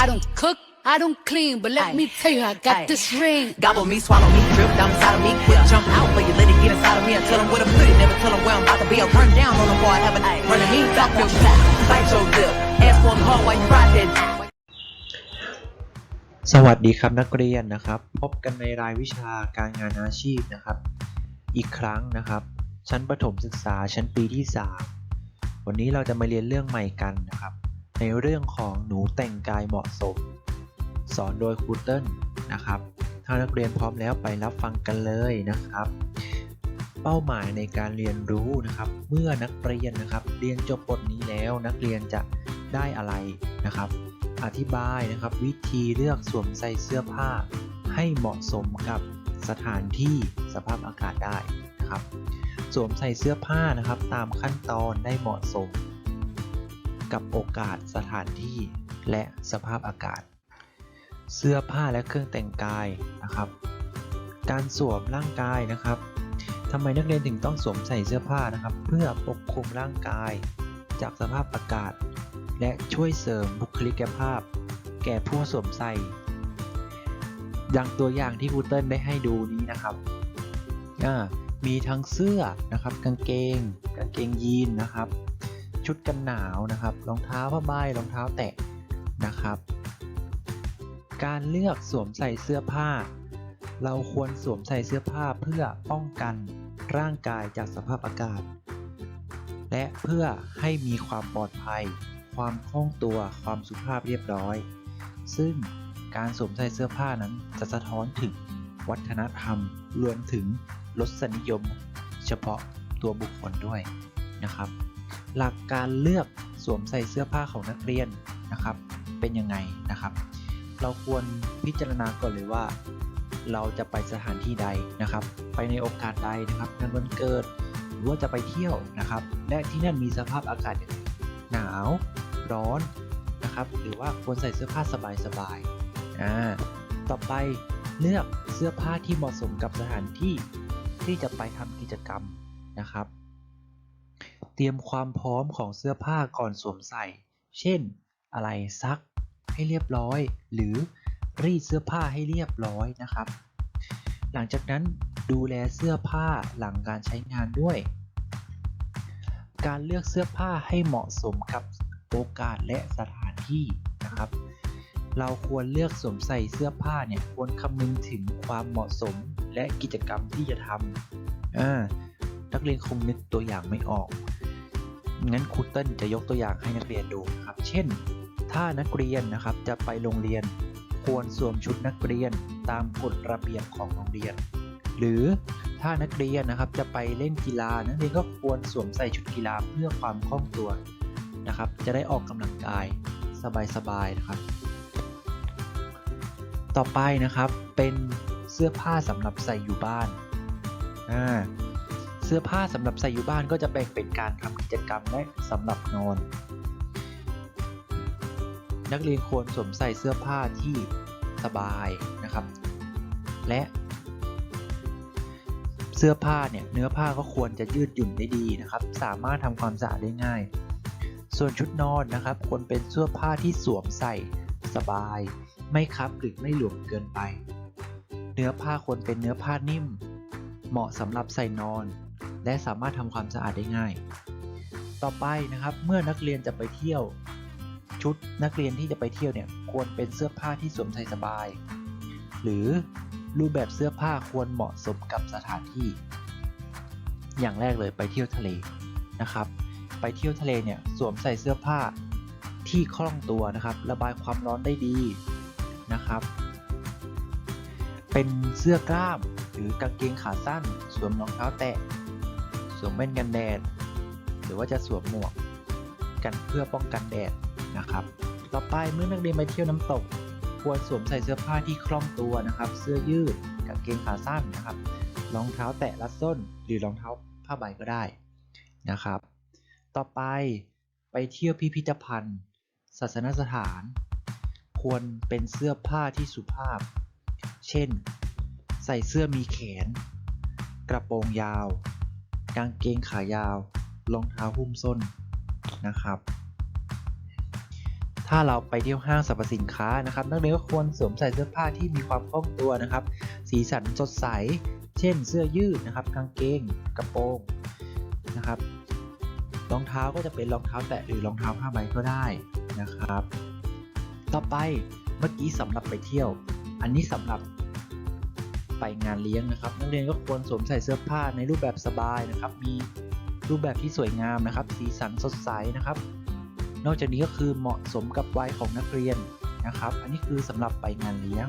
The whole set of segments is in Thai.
I don't cook, I don't clean, but let Aye. me tell you, I got Aye. this ring. Gobble me, swallow me, drip down inside of me. Quick jump out for you, let it get inside of me. I tell them where to put it, never tell them where I'm about to be. I run down on them before I have a night. Running me, talk your shit, bite your lip. Ask for the hard while you ride that. สวัสดีครับนักเรียนนะครับ พบกันในรายวิชาการงานอาชีพนะครับ อีกครั้งนะครับ ชั้นประถมศึกษาชั้นปีที่ 3 วันนี้เราจะมาเรียนเรื่องใหม่กันนะครับ ในเรื่องของหนูแต่งกายเหมาะสม สอนโดยครูเติ้ลนะครับ ถ้านักเรียนพร้อมแล้วไปรับฟังกันเลยนะครับ เป้าหมายในการเรียนรู้นะครับ เมื่อนักเรียนนะครับ เรียนจบบทนี้แล้วนักเรียนจะได้อะไรนะครับ อธิบายนะครับวิธีเลือกสวมใส่เสื้อผ้า ให้เหมาะสมกับสถานที่สภาพอากาศได้นะครับ สวมใส่เสื้อผ้านะครับ ตามขั้นตอนได้เหมาะสม กับโอกาสสถานที่และสภาพอากาศ เสื้อผ้าและเครื่องแต่งกายนะครับ การสวมร่างกายนะครับทำไมนักเรียนถึงต้องสวมใส่เสื้อผ้านะครับ เพื่อปกคลุมร่างกาย จากสภาพอากาศ และช่วยเสริมบุคลิกภาพ แก่ผู้สวมใส่ดังตัวอย่างที่ครูเติ้ลได้ให้ดูนี้นะครับ มีทั้งเสื้อนะครับ กางเกง กางเกงยีนนะครับ ชุดกันหนาวนะครับ รองเท้าผ้าใบรองเท้าแตะนะครับ การเลือกสวมใส่เสื้อผ้า เราควรสวมใส่เสื้อผ้าเพื่อป้องกันร่างกายจากสภาพอากาศ และเพื่อให้มีความปลอดภัย ความคล่องตัวความสุภาพเรียบร้อย ซึ่งการสวมใส่เสื้อผ้านั้นจะสะท้อนถึงวัฒนธรรมรวมถึงรสนิยม เฉพาะตัวบุคคลด้วยนะครับ หลักการเลือกสวมใส่เสื้อผ้าของนักเรียนนะครับ เป็นยังไงนะครับ เราควรพิจารณาก่อนเลยว่า เราจะไปสถานที่ใดนะครับ ไปในโอกาสใดนะครับงานวันเกิดหรือว่าจะไปเที่ยวนะครับ และที่นั่นมีสภาพอากาศอย่างหนาว ร้อนนะครับ หรือว่าควรใส่เสื้อผ้าสบายๆอ่าต่อไปเลือกเสื้อผ้าที่เหมาะสมกับสถานที่ที่จะไปทำกิจกรรมนะครับ เตรียมความพร้อมของเสื้อผ้าก่อนสวมใส่ เช่น อะไรซักให้เรียบร้อย หรือรีดเสื้อผ้าให้เรียบร้อยนะครับ หลังจากนั้นดูแลเสื้อผ้าหลังการใช้งานด้วย การเลือกเสื้อผ้าให้เหมาะสมกับโอกาสและสถานที่นะครับ เราควรเลือกสวมใส่เสื้อผ้าเนี่ยควรคำนึงถึงความเหมาะสมและกิจกรรมที่จะทำอ่านักเรียนคงนึกตัวอย่างไม่ออก งั้นครูเติ้ลจะยกตัวอย่างให้นักเรียนดูนะครับ เช่น ถ้านักเรียนนะครับจะไปโรงเรียน ควรสวมชุดนักเรียนตามกฎระเบียบของโรงเรียน หรือถ้านักเรียนนะครับจะไปเล่นกีฬานักเรียนก็ควรสวมใส่ชุดกีฬาเพื่อความคล่องตัวนะครับ จะได้ออกกำลังกายสบายๆนะครับ ต่อไปนะครับเป็นเสื้อผ้าสำหรับใส่อยู่บ้านอ่า เสื้อผ้าสำหรับใส่อยู่บ้านก็จะแบ่งเป็นการทำกิจกรรมและสำหรับนอน นักเรียนควรสวมใส่เสื้อผ้าที่สบายนะครับ และเสื้อผ้าเนี่ยเนื้อผ้าก็ควรจะยืดหยุ่นได้ดีนะครับ สามารถทำความสะอาดได้ง่าย ส่วนชุดนอนนะครับ ควรเป็นเสื้อผ้าที่สวมใส่สบาย ไม่คับหรือไม่หลวมเกินไป เนื้อผ้าควรเป็นเนื้อผ้านิ่ม เหมาะสำหรับใส่นอน และสามารถทำความสะอาดได้ง่าย ต่อไปนะครับเมื่อนักเรียนจะไปเที่ยว ชุดนักเรียนที่จะไปเที่ยวเนี่ยควรเป็นเสื้อผ้าที่สวมใส่สบาย หรือรูปแบบเสื้อผ้าควรเหมาะสมกับสถานที่ อย่างแรกเลยไปเที่ยวทะเลนะครับ ไปเที่ยวทะเลเนี่ยสวมใส่เสื้อผ้าที่คล่องตัวนะครับ ระบายความร้อนได้ดีนะครับ เป็นเสื้อกล้ามหรือกางเกงขาสั้น สวมรองเท้าแตะ สวมแว่นกันแดด หรือว่าจะสวมหมวกกันเพื่อป้องกันแดดนะครับ ต่อไปเมื่อนักเรียนไปเที่ยวน้ำตก ควรสวมใส่เสื้อผ้าที่คล่องตัวนะครับ เสื้อยืดกางเกงขาสั้นนะครับ รองเท้าแตะรัดส้น หรือรองเท้าผ้าใบก็ได้นะครับ ต่อไปไปเที่ยวพิพิธภัณฑ์ ศาสนสถาน ควรเป็นเสื้อผ้าที่สุภาพ เช่น ใส่เสื้อมีแขน กระโปรงยาว กางเกงขายาว รองเท้าหุ้มส้นนะครับ ถ้าเราไปเที่ยวห้างสรรพสินค้านะครับ นักเรียนก็ควรสวมใส่เสื้อผ้าที่มีความคล่องตัวนะครับ สีสันสดใส เช่น เสื้อยืดนะครับ กางเกงกระโปรงนะครับรองเท้าก็จะเป็นรองเท้าแตะหรือรองเท้าผ้าใบก็ได้นะครับ ต่อไปเมื่อกี้สำหรับไปเที่ยว อันนี้สำหรับ ไปงานเลี้ยงนะครับ นักเรียนก็ควรสวมใส่เสื้อผ้าในรูปแบบสบายนะครับ มีรูปแบบที่สวยงามนะครับ สีสันสดใสนะครับ นอกจากนี้ก็คือเหมาะสมกับวัยของนักเรียนนะครับ อันนี้คือสำหรับไปงานเลี้ยง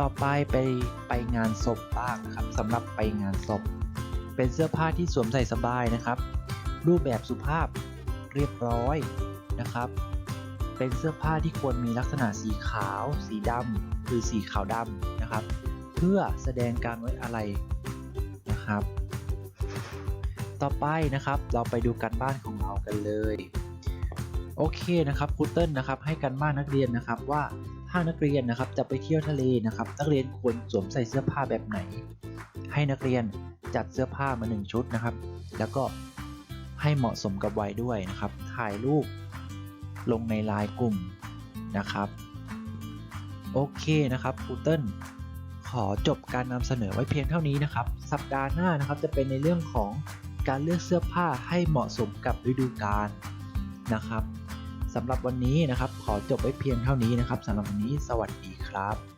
ต่อไปไปไปงานศพบ้างนะครับสำหรับไปงานศพ เป็นเสื้อผ้าที่สวมใส่สบายนะครับ รูปแบบสุภาพเรียบร้อยนะครับ เป็นเสื้อผ้าที่ควรมีลักษณะสีขาว สีดำหรือสีขาวดำนะครับ เพื่อแสดงการไว้อะไรนะครับ ต่อไปนะครับเราไปดูการบ้านของเรากันเลยโอเคนะครับครูเติ้ลนะครับให้การบ้านนักเรียนนะครับว่าถ้านักเรียนนะครับจะไปเที่ยวทะเลนะครับ นักเรียนควรสวมใส่เสื้อผ้าแบบไหน ให้นักเรียนจัดเสื้อผ้ามาหนึ่งชุดนะครับ แล้วก็ให้เหมาะสมกับวัยด้วยนะครับ ถ่ายรูป ลงในไลน์กลุ่มนะครับ โอเคนะครับครูเติ้ลขอจบการนำเสนอไว้เพียงเท่านี้นะครับ สัปดาห์หน้านะครับจะเป็นในเรื่องของการเลือกเสื้อผ้าให้เหมาะสมกับฤดูกาลนะครับสำหรับวันนี้นะครับ ขอจบไว้เพียงเท่านี้นะครับสำหรับวันนี้สวัสดีครับ